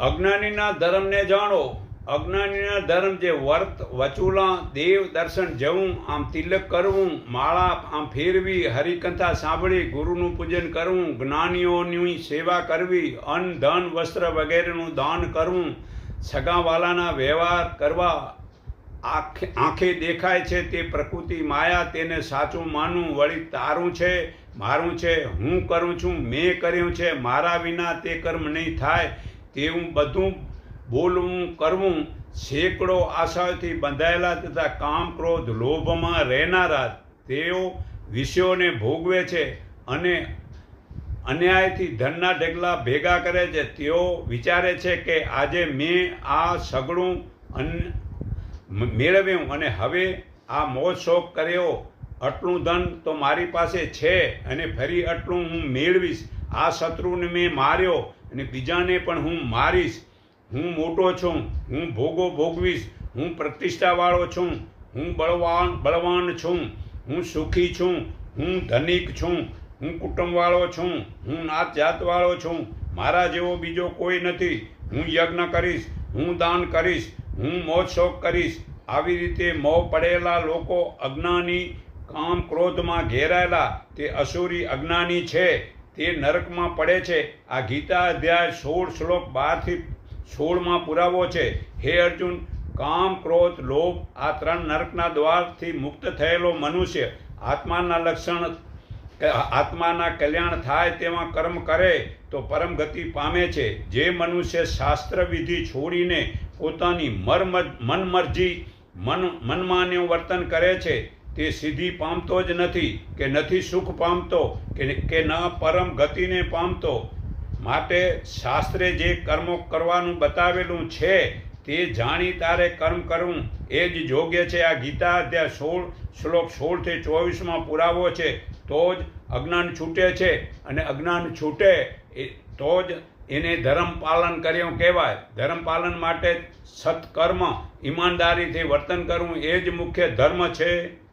અજ્ઞાનીના ધર્મને જાણો. અજ્ઞાનીના ધર્મ જે વર્ત, વચુલા, દેવ દર્શન જવું, આમ તિલક કરવું, માળા આમ ફેરવી, હરિકથા સાંભળી, ગુરુનું પૂજન કરવું, જ્ઞાનીઓની સેવા કરવી, અન્ન, ધન, વસ્ત્ર વગેરેનું દાન કરવું, સગાવાલાના વ્યવહાર કરવા આંખે આંખે દેખાય છે તે પ્રકૃતિ માયા, તેને સાચું માનવું વળી તારું છે, મારું છે, હું કરું છું, મેં કર્યું છે, મારા વિના તે કર્મ નહીં થાય. તેવું બધું બોલવું, કરવું, સેંકડો આશાઓથી બંધાયેલા તથા કામ, ક્રોધ, લોભમાં રહેનારા તેઓ વિષયોને ભોગવે છે અને અન્યાયથી ધનના ઢગલા ભેગા કરે છે. તેઓ વિચારે છે કે આજે મેં આ સગડું અન મેળવ્યું અને હવે આ મોજ શોખ કર્યો. આટલું ધન તો મારી પાસે છે અને ફરી આટલું હું મેળવીશ. આ શત્રુને મેં માર્યો. અને બીજાને પણ હું મારીશ. હું મોટો છું, હું ભોગો ભોગવીશ, હું પ્રતિષ્ઠાવાળો છું, હું બળવાન બળવાન છું, હું સુખી છું, હું ધનિક છું, હું કુટુંબવાળો છું, હું નાત જાતવાળો છું, મારા જેવો બીજો કોઈ નથી. હું યજ્ઞ કરીશ, હું દાન કરીશ, હું મોજ શોખ કરીશ. આવી રીતે મોં પડેલા લોકો અજ્ઞાની કામ ક્રોધમાં ઘેરાયેલા. તે અસુરી અજ્ઞાની છે. તે નરકમાં પડે છે. આ ગીતા અધ્યાય સોળ શ્લોક બારથી સોળમાં પુરાવો છે. હે અર્જુન, કામ, ક્રોધ, લોભ આ ત્રણ નરકના દ્વારથી મુક્ત થયેલો મનુષ્ય આત્માના લક્ષણ આત્માના કલ્યાણ થાય તેમાં કર્મ કરે તો પરમ ગતિ પામે છે. જે મનુષ્ય શાસ્ત્ર વિધિ છોડીને પોતાની મનમરજી, મન, મનમાન્યું વર્તન કરે છે તે સિદ્ધિ પામતો જ નથી કે નથી સુખ પામતો કે ન પરમ ગતિને પામતો. માટે શાસ્ત્રે જે કર્મો કરવાનું બતાવેલું છે તે જાણી તારે કર્મ કરવું. એ જ યોગ્ય છે. આ ગીતા અધ્યાય સોળ, શ્લોક સોળથી ચોવીસમાં પુરાવો છે. તો જ અજ્ઞાન છૂટે છે અને અજ્ઞાન છૂટે તો જ એને ધર્મ પાલન કર્યું કહેવાય. ધર્મ પાલન માટે સત્કર્મ ઈમાનદારીથી વર્તન કરવું એ જ મુખ્ય ધર્મ છે.